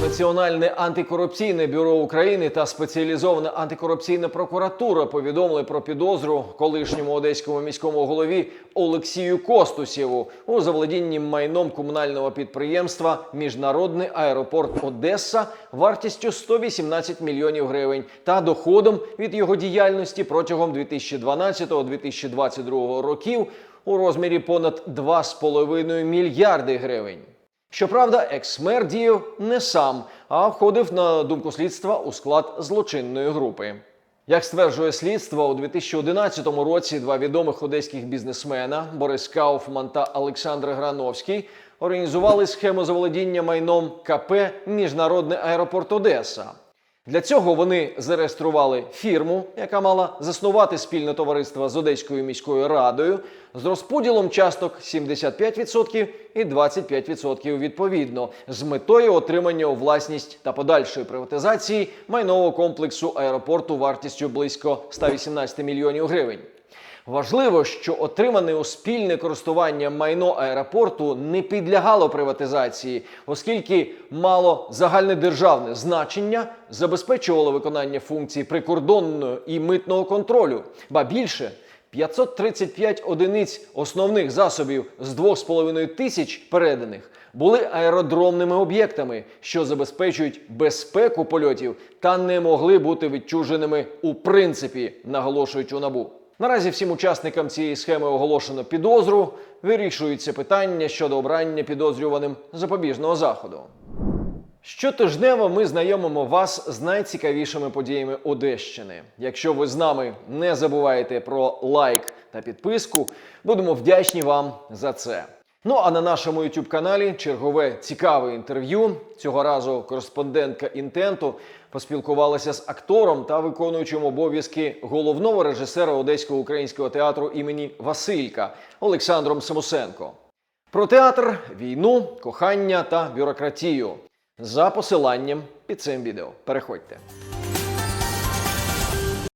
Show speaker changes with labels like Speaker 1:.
Speaker 1: Національне антикорупційне бюро України та спеціалізована антикорупційна прокуратура повідомили про підозру колишньому одеському міському голові Олексію Костусєву у заволодінні майном комунального підприємства Міжнародний аеропорт Одеса вартістю 118 мільйонів гривень та доходом від його діяльності протягом 2012-2022 років у розмірі понад 2,5 мільярди гривень. Щоправда, ексмер діяв не сам, а входив на думку слідства у склад злочинної групи. Як стверджує слідство, у 2011 році два відомих одеських бізнесмена Борис Кауфман та Олександр Грановський організували схему заволодіння майном КП Міжнародний аеропорт Одеса. Для цього вони зареєстрували фірму, яка мала заснувати спільне товариство з Одеською міською радою з розподілом часток 75% і 25% відповідно, з метою отримання у власність та подальшої приватизації майнового комплексу аеропорту вартістю близько 118 мільйонів гривень. Важливо, що отримане у спільне користування майно аеропорту не підлягало приватизації, оскільки мало загальнодержавне значення, забезпечувало виконання функцій прикордонного і митного контролю, ба більше. 535 одиниць основних засобів з 2,5 тисяч переданих були аеродромними об'єктами, що забезпечують безпеку польотів та не могли бути відчуженими у принципі, наголошують у набу. Наразі всім учасникам цієї схеми оголошено підозру. Вирішується питання щодо обрання підозрюваним запобіжного заходу. Щотижнево ми знайомимо вас з найцікавішими подіями Одещини. Якщо ви з нами не забуваєте про лайк та підписку, будемо вдячні вам за це. Ну а на нашому youtube каналі чергове цікаве інтерв'ю. Цього разу кореспондентка інтенту поспілкувалася з актором та виконуючим обов'язки головного режисера Одеського українського театру імені Василька Олександром Самусенко. Про театр, війну, кохання та бюрократію за посиланням під цим відео. Переходьте.